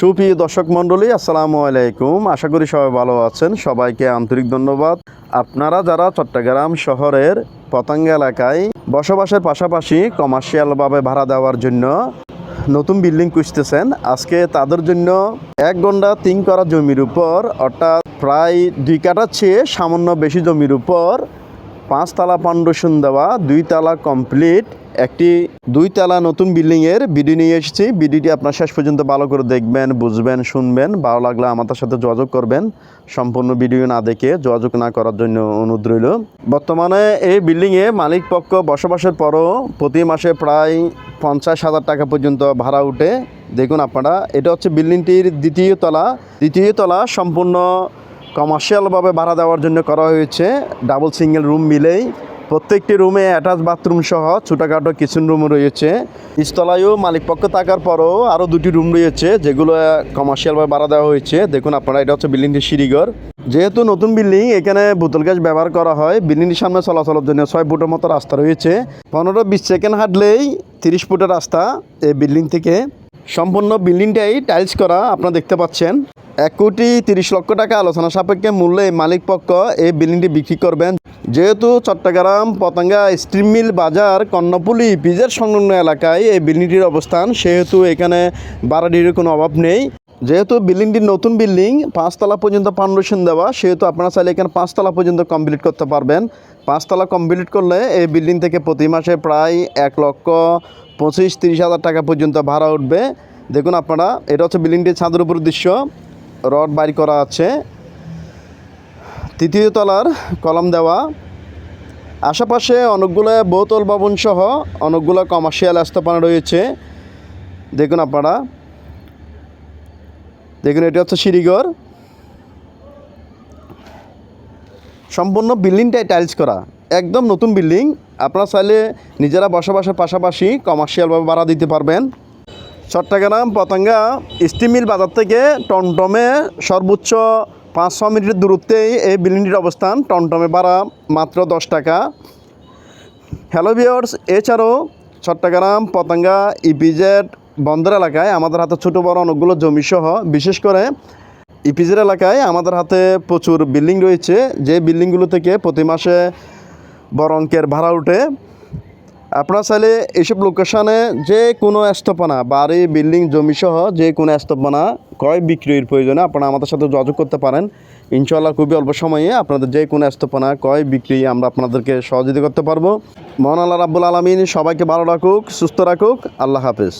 সুপ্রিয় দর্শক মণ্ডলী, আসসালামু আলাইকুম। আশা করি সবাই ভালো আছেন। সবাইকে আন্তরিক ধন্যবাদ। আপনারা যারা চট্টগ্রাম শহরের পতঙ্গা এলাকায় বসবাসের পাশাপাশি কমার্শিয়ালভাবে ভাড়া দেওয়ার জন্য নতুন বিল্ডিং খুঁজতেছেন, আজকে তাদের জন্য এক ঘণ্টা তিন করা জমির উপর, অর্থাৎ প্রায় দুই কাটার চেয়ে সামান্য বেশি জমির উপর পাঁচতলা ফাউন্ডেশন দেওয়া দুই তালা কমপ্লিট। একটি দুই তালা নতুন বিল্ডিংয়ের বিডি নিয়ে এসেছি। বিডিটি আপনার শেষ পর্যন্ত ভালো করে দেখবেন, বুঝবেন, শুনবেন। ভালো লাগলে আমাদের সাথে যোগাযোগ করবেন। সম্পূর্ণ ভিডিও না দেখে যোগাযোগ না করার জন্য অনুরোধ রইল। বর্তমানে এই বিল্ডিংয়ে মালিক পক্ষ বসবাসের পরও প্রতি মাসে প্রায় পঞ্চাশ হাজার টাকা পর্যন্ত ভাড়া উঠে। দেখুন আপনারা, এটা হচ্ছে বিল্ডিংটির দ্বিতীয় তলা। দ্বিতীয় তলা সম্পূর্ণ কমার্শিয়ালভাবে ভাড়া দেওয়ার জন্য করা হয়েছে। ডাবল সিঙ্গেল রুম মিলেই প্রত্যেকটি রুমে অ্যাটাচ বাথরুম সহ ছোটোখাটো কিচেন রুম রয়েছে। নিচতলায়ও মালিক পক্ষ থাকার পরও আরও দুটি রুম রয়েছে, যেগুলো কমার্শিয়ালভাবে ভাড়া দেওয়া হয়েছে। দেখুন আপনারা, এটা হচ্ছে বিল্ডিংটি সিঁড়িঘর। যেহেতু নতুন বিল্ডিং, এখানে বোতল গ্যাস ব্যবহার করা হয়। বিল্ডিংটির সামনে চলাচলের জন্য ছয় ফুটের মতো রাস্তা রয়েছে। পনেরো বিশ সেকেন্ড হাঁটলেই তিরিশ ফুটের রাস্তা এই বিল্ডিং থেকে। সম্পূর্ণ বিল্ডিংটাই টাইলস করা আপনারা দেখতে পাচ্ছেন। এক কোটি তিরিশ লক্ষ টাকা আলোচনা সাপেক্ষে মূল্যে মালিক পক্ষ এই বিল্ডিংটি বিক্রি করবেন। যেহেতু চট্টগ্রাম, পতঙ্গা স্ট্রিম মিল বাজার কর্ণপুলি পিজের সংলগ্ন এলাকায় এই বিল্ডিংটির অবস্থান, সেহেতু এখানে বাড়াডির কোনো অভাব নেই। যেহেতু বিল্ডিংটি নতুন বিল্ডিং, পাঁচতলা পর্যন্ত ফাউন্ডেশন দেওয়া, সেহেতু আপনারা চাইলে এখানে পাঁচতলা পর্যন্ত কমপ্লিট করতে পারবেন। পাঁচতলা কমপ্লিট করলে এই বিল্ডিং থেকে প্রতি মাসে প্রায় এক লক্ষ পঁচিশ তিরিশ হাজার টাকা পর্যন্ত ভাড়া উঠবে। দেখুন আপনারা, এটা হচ্ছে বিল্ডিংটির ছাদের উপর দৃশ্য। রড বাইর করা আছে। তৃতীয় তলার কলম দেওয়া। আশেপাশে অনেকগুলো বহুতল ভবন সহ অনেকগুলো কমার্শিয়াল স্থাপনা রয়েছে। দেখুন আপনারা। দেখুন, এটা হচ্ছে সিঁড়িঘর। সম্পূর্ণ বিল্ডিংটাই টাইলস করা। একদম নতুন বিল্ডিং। আপনারা চাইলে নিজেরা বসবাসের পাশাপাশি কমার্শিয়ালভাবে ভাড়া দিতে পারবেন। চট্টগ্রাম, পতঙ্গা স্টিমিল বাজার থেকে টমটমে সর্বোচ্চ পাঁচশো মিনিটের দূরত্বেই এই বিল্ডিংটির অবস্থান, টমটমে ভাড়া মাত্র দশ টাকা। হ্যালো ভিওর্স এছাড়াও চট্টগ্রাম, পতঙ্গা, ইপিজেড বন্দর এলাকায় আমাদের হাতে ছোটো বড় অনেকগুলো জমি সহ বিশেষ করে ইপিজেড এলাকায় আমাদের হাতে প্রচুর বিল্ডিং রয়েছে। যে বিল্ডিংগুলো থেকে প্রতি মাসে বড় অঙ্কের ভাড়া উঠে আপনারা চাইলে এইসব লোকেশনে যে কোনো স্থাপনা বাড়ি, বিল্ডিং, জমিসহ যে কোনো স্থাপনা ক্রয় বিক্রির প্রয়োজনে আপনারা আমাদের সাথে যোগাযোগ করতে পারেন। ইনশাল্লাহ খুবই অল্প সময়ে আপনাদের যে কোনো স্থাপনা ক্রয় বিক্রি আমরা আপনাদেরকে সহযোগিতা করতে পারব। মহান আল্লাহ রাব্বুল আলমিন সবাইকে ভালো রাখুক, সুস্থ রাখুক। আল্লাহ হাফেজ।